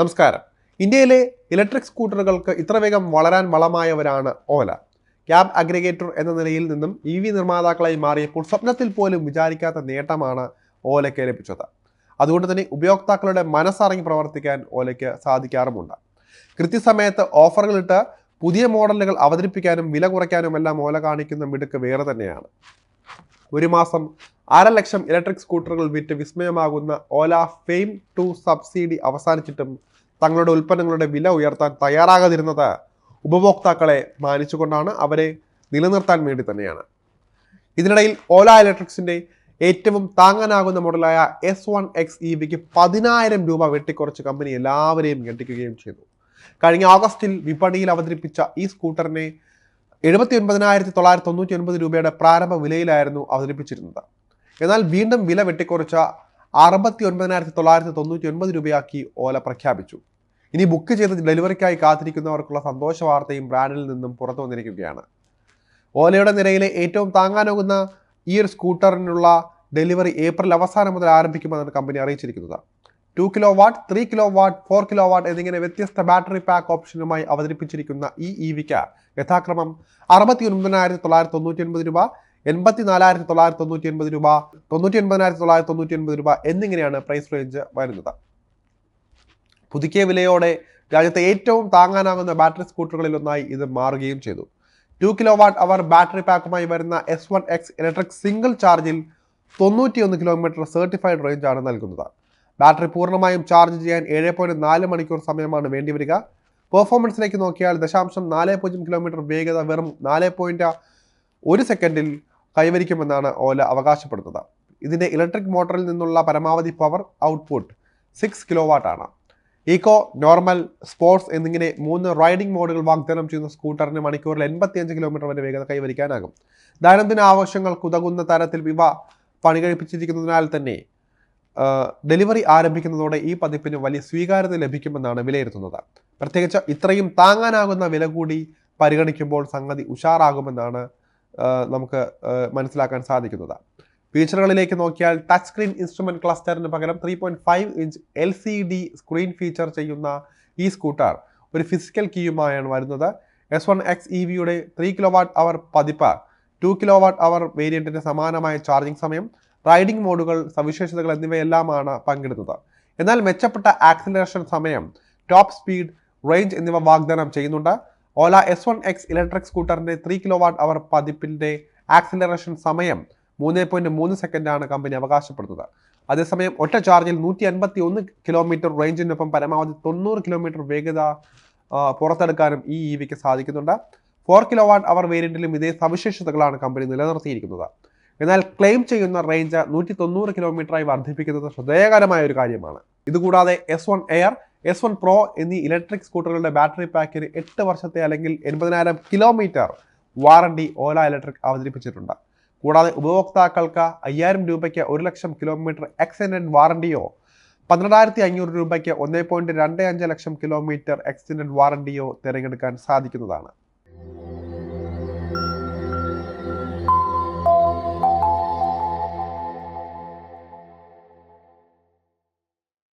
നമസ്കാരം. ഇന്ത്യയിലെ ഇലക്ട്രിക് സ്കൂട്ടറുകൾക്ക് ഇത്ര വേഗം വളരാൻ വളമായവരാണ് ഓല. ക്യാബ് അഗ്രിഗേറ്റർ എന്ന നിലയിൽ നിന്നും ഇ വി നിർമ്മാതാക്കളായി മാറിയപ്പോൾ സ്വപ്നത്തിൽ പോലും വിചാരിക്കാത്ത നേട്ടമാണ് ഓലയ്ക്ക് ലഭിച്ചത്. അതുകൊണ്ട് തന്നെ ഉപയോക്താക്കളുടെ മനസ്സറിഞ്ഞ് പ്രവർത്തിക്കാൻ ഓലയ്ക്ക് സാധിക്കാറുമുണ്ട്. കൃത്യസമയത്ത് ഓഫറുകളിട്ട് പുതിയ മോഡലുകൾ അവതരിപ്പിക്കാനും വില കുറയ്ക്കാനുമെല്ലാം ഓല കാണിക്കുന്ന മിടുക്ക് വേറെ തന്നെയാണ്. ഒരു മാസം ലക്ഷം ഇലക്ട്രിക് സ്കൂട്ടറുകൾ വിറ്റ് വിസ്മയമാകുന്ന ഓല ഫെയിം ടു സബ്സിഡി അവസാനിച്ചിട്ടും തങ്ങളുടെ ഉൽപ്പന്നങ്ങളുടെ വില ഉയർത്താൻ തയ്യാറാകാതിരുന്നത് ഉപഭോക്താക്കളെ മാനിച്ചുകൊണ്ടാണ് അവരെ നിലനിർത്താൻ വേണ്ടി തന്നെയാണ്. ഇതിനിടയിൽ ഓല ഇലക്ട്രിക്സിന്റെ ഏറ്റവും താങ്ങാനാകുന്ന മോഡലായ എസ് വൺ എക്സ് ഇ വിക്ക് പതിനായിരം രൂപ വെട്ടിക്കുറച്ച് കമ്പനി എല്ലാവരെയും ഞെട്ടിക്കുകയും ചെയ്തു. കഴിഞ്ഞ ഓഗസ്റ്റിൽ വിപണിയിൽ അവതരിപ്പിച്ച ഈ സ്കൂട്ടറിനെ എഴുപത്തി ഒൻപതിനായിരത്തി തൊള്ളായിരത്തി തൊണ്ണൂറ്റി ഒൻപത് രൂപയുടെ പ്രാരംഭ വിലയിലായിരുന്നു അവതരിപ്പിച്ചിരുന്നത്. എന്നാൽ വീണ്ടും വില വെട്ടിക്കുറച്ച അറുപത്തി ഒൻപതിനായിരത്തി തൊള്ളായിരത്തി തൊണ്ണൂറ്റി ഒൻപത് രൂപയാക്കി ഓല പ്രഖ്യാപിച്ചു. ഇനി ബുക്ക് ചെയ്ത ഡെലിവറിക്കായി കാത്തിരിക്കുന്നവർക്കുള്ള സന്തോഷ വാർത്തയും ബ്രാൻഡിൽ നിന്നും പുറത്തു വന്നിരിക്കുകയാണ്. ഓലയുടെ നിരയിലെ ഏറ്റവും താങ്ങാനാകുന്ന ഈ ഒരു സ്കൂട്ടറിനുള്ള ഡെലിവറി ഏപ്രിൽ അവസാനം മുതൽ ആരംഭിക്കുമെന്നാണ് കമ്പനി അറിയിച്ചിരിക്കുന്നത്. Two kilowatt three kilowatt four kilowatt എന്നിങ്ങനെ വ്യത്യസ്ത ബാറ്ററി പാക്ക് ഓപ്ഷനുമായി അവതരിപ്പിച്ചിരിക്കുന്ന ഈ ഇ വിക്ക് യഥാക്രമം അറുപത്തി ഒൻപതിനായിരത്തി തൊള്ളായിരത്തി തൊണ്ണൂറ്റി ഒൻപത് രൂപ എൺപത്തി നാലായിരത്തി തൊള്ളായിരത്തി തൊണ്ണൂറ്റി ഒൻപത് രൂപ തൊണ്ണൂറ്റി ഒൻപതിനായിരത്തി തൊള്ളായിരത്തി തൊണ്ണൂറ്റി ഒൻപത് രൂപ എന്നിങ്ങനെയാണ് പ്രൈസ് റേഞ്ച് വരുന്നത്. പുതുക്കിയ വിലയോടെ രാജ്യത്തെ ഏറ്റവും താങ്ങാനാകുന്ന ബാറ്ററി സ്കൂട്ടറുകളിൽ ഒന്നായി ഇത് മാറുകയും ചെയ്തു. Two kilowatt hour battery പാക്കുമായി വരുന്ന S one X electric single ചാർജിൽ തൊണ്ണൂറ്റിയൊന്ന് കിലോമീറ്റർ സർട്ടിഫൈഡ് റേഞ്ച് ആണ് നൽകുന്നത്. ബാറ്ററി പൂർണമായും ചാർജ് ചെയ്യാൻ ഏഴ് പോയിന്റ് നാല് മണിക്കൂർ സമയമാണ് വേണ്ടിവരിക പെർഫോമൻസിലേക്ക് നോക്കിയാൽ ദശാംശം നാല് പൂജ്യം കിലോമീറ്റർ വേഗത വെറും നാല് പോയിന്റ് ഒരു സെക്കൻഡിൽ കൈവരിക്കുമെന്നാണ് ഓല അവകാശപ്പെടുന്നത്. ഇതിന്റെ ഇലക്ട്രിക് മോട്ടറിൽ നിന്നുള്ള പരമാവധി പവർ ഔട്ട്പുട്ട് സിക്സ് കിലോ വാട്ടാണ് ഈക്കോ നോർമൽ സ്പോർട്സ് എന്നിങ്ങനെ മൂന്ന് റൈഡിംഗ് മോഡുകൾ വാഗ്ദാനം ചെയ്യുന്ന സ്കൂട്ടറിന് മണിക്കൂറിൽ എൺപത്തിയഞ്ച് കിലോമീറ്റർ വരെ വേഗത കൈവരിക്കാനാകും. ദൈനംദിന ആവശ്യങ്ങൾ കുതകുന്ന തരത്തിൽ ഇവ പണികഴിപ്പിച്ചിരിക്കുന്നതിനാൽ തന്നെ ഡെലിവറി ആരംഭിക്കുന്നതോടെ ഈ പതിപ്പിന് വലിയ സ്വീകാര്യത ലഭിക്കുമെന്നാണ് വിലയിരുത്തുന്നത്. പ്രത്യേകിച്ച് ഇത്രയും താങ്ങാനാകുന്ന വില കൂടി പരിഗണിക്കുമ്പോൾ സംഗതി ഉഷാറാകുമെന്നാണ് നമുക്ക് മനസ്സിലാക്കാൻ സാധിക്കുന്നത്. ഫീച്ചറുകളിലേക്ക് നോക്കിയാൽ ടച്ച് സ്ക്രീൻ ഇൻസ്ട്രുമെന്റ് ക്ലസ്റ്ററിന് പകരം three point five inch L C D screen feature ചെയ്യുന്ന ഈ സ്കൂട്ടർ ഒരു ഫിസിക്കൽ കീയുമായാണ് വരുന്നത്. എസ് വൺ എക്സ് ഇ വിയുടെ ത്രീ കിലോ വാട്ട് അവർ പതിപ്പ് ടു കിലോ വാട്ട് അവർ വേരിയന്റിന്റെ സമാനമായ ചാർജിംഗ് സമയം റൈഡിംഗ് മോഡുകൾ സവിശേഷതകൾ എന്നിവയെല്ലാമാണ് പങ്കെടുത്തത് എന്നാൽ മെച്ചപ്പെട്ട ആക്സിലറേഷൻ സമയം ടോപ്പ് സ്പീഡ് റേഞ്ച് എന്നിവ വാഗ്ദാനം ചെയ്യുന്നുണ്ട്. Ola S one X electric സ്കൂട്ടറിന്റെ three kilowatt hour പതിപ്പിന്റെ ആക്സിലറേഷൻ സമയം മൂന്ന് പോയിന്റ് മൂന്ന് സെക്കൻഡാണ് കമ്പനി അവകാശപ്പെടുന്നത്. അതേസമയം ഒറ്റ ചാർജിൽ നൂറ്റി അൻപത്തി ഒന്ന് കിലോമീറ്റർ റേഞ്ചിനൊപ്പം പരമാവധി തൊണ്ണൂറ് കിലോമീറ്റർ വേഗത പുറത്തെടുക്കാനും ഈ ഇ വിക്ക് സാധിക്കുന്നുണ്ട്. ഫോർ കിലോ വാട്ട് അവർ വേരിയന്റിലും ഇതേ സവിശേഷതകളാണ് കമ്പനി നിലനിർത്തിയിരിക്കുന്നത്. എന്നാൽ ക്ലെയിം ചെയ്യുന്ന റേഞ്ച് നൂറ്റി തൊണ്ണൂറ് കിലോമീറ്ററായി വർദ്ധിപ്പിക്കുന്നത് ശ്രദ്ധേയകരമായ ഒരു കാര്യമാണ്. ഇതുകൂടാതെ S one air S one pro എന്നീ ഇലക്ട്രിക് സ്കൂട്ടറുകളുടെ ബാറ്ററി പാക്കിന് എട്ട് വർഷത്തെ അല്ലെങ്കിൽ എൺപതിനായിരം കിലോമീറ്റർ വാറണ്ടി ഓല ഇലക്ട്രിക് അവതരിപ്പിച്ചിട്ടുണ്ട്. കൂടാതെ ഉപഭോക്താക്കൾക്ക് അയ്യായിരം രൂപയ്ക്ക് ഒരു ലക്ഷം കിലോമീറ്റർ എക്സ്റ്റൻഡഡ് വാറണ്ടിയോ പന്ത്രണ്ടായിരത്തി അഞ്ഞൂറ് രൂപയ്ക്ക് ഒന്നേ പോയിന്റ് രണ്ട് അഞ്ച് ലക്ഷം കിലോമീറ്റർ എക്സ്റ്റൻഡഡ് വാറണ്ടിയോ തിരഞ്ഞെടുക്കാൻ സാധിക്കുന്നതാണ്.